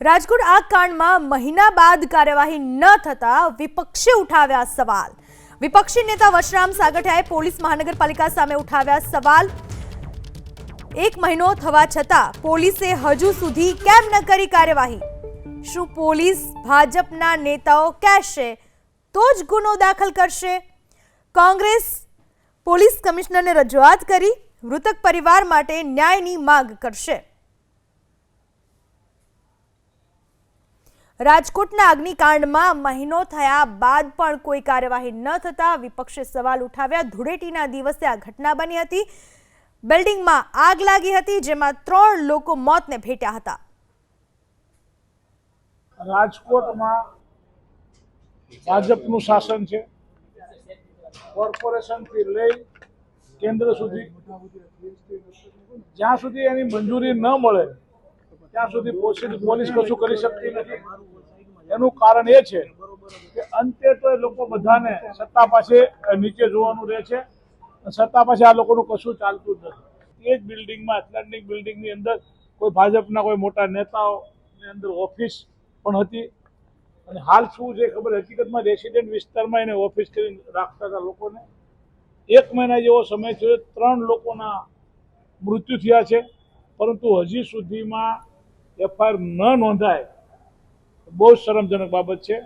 રાજકોટ આ કાંડમાં મહિના બાદ કાર્યવાહી ન થતા વિપક્ષે ઉઠાવ્યા સવાલ. વિપક્ષી નેતા વશરામ સાગઠિયાએ પોલીસ મહાનગરપાલિકા સામે ઉઠાવ્યા સવાલ. એક મહિનો થવા છતાં પોલીસે હજુ સુધી કેમ ન કરી કાર્યવાહી? શું પોલીસ ભાજપના નેતાઓ કહેશે તો જ ગુનો દાખલ કરશે? કોંગ્રેસ પોલીસ કમિશનરને રજૂઆત કરી. મૃતક પરિવાર માટે ન્યાયની માંગ કરશે. રાજકોટના અગ્નિકાંડમાં મહિનો થયા બાદ પણ કોઈ કાર્યવાહી ન થતા વિપક્ષે સવાલ ઉઠાવ્યા. ધૂળેટીના દિવસે આ ઘટના બની હતી. બિલ્ડિંગમાં આગ લાગી હતી, જેમાં ત્રણ લોકો મોતને ભેટ્યા હતા. રાજકોટમાં ભાજપનું શાસન છે. કોર્પોરેશનથી લઈ કેન્દ્ર સુધી, જ્યાં સુધી એની મંજૂરી ન મળે ત્યાં સુધી પોલીસ કશું કરી શકતી નથી. એનું કારણ એ છે કે અંતે તો એ લોકો બધાને સત્તા પાસે નીચે જોવાનું રહે છે. સત્તા પાસે આ લોકોનું કશું ચાલતું જ નથી. એ જ બિલ્ડિંગમાં એટલાન્ટિક બિલ્ડિંગની અંદર કોઈ ભાજપના કોઈ મોટા નેતાઓની અંદર ઓફિસ પણ હતી. અને હાલ શું છે ખબર? હકીકતમાં રેસિડેન્ટ વિસ્તારમાં એને ઓફિસ કરી રાખતા હતા લોકોને. એક મહિના જેવો સમય થયો. ત્રણ લોકોના મૃત્યુ થયા છે. પરંતુ હજી સુધીમાં એફઆઈઆર ન નોંધાય બહુ શરમજનક બાબત છે.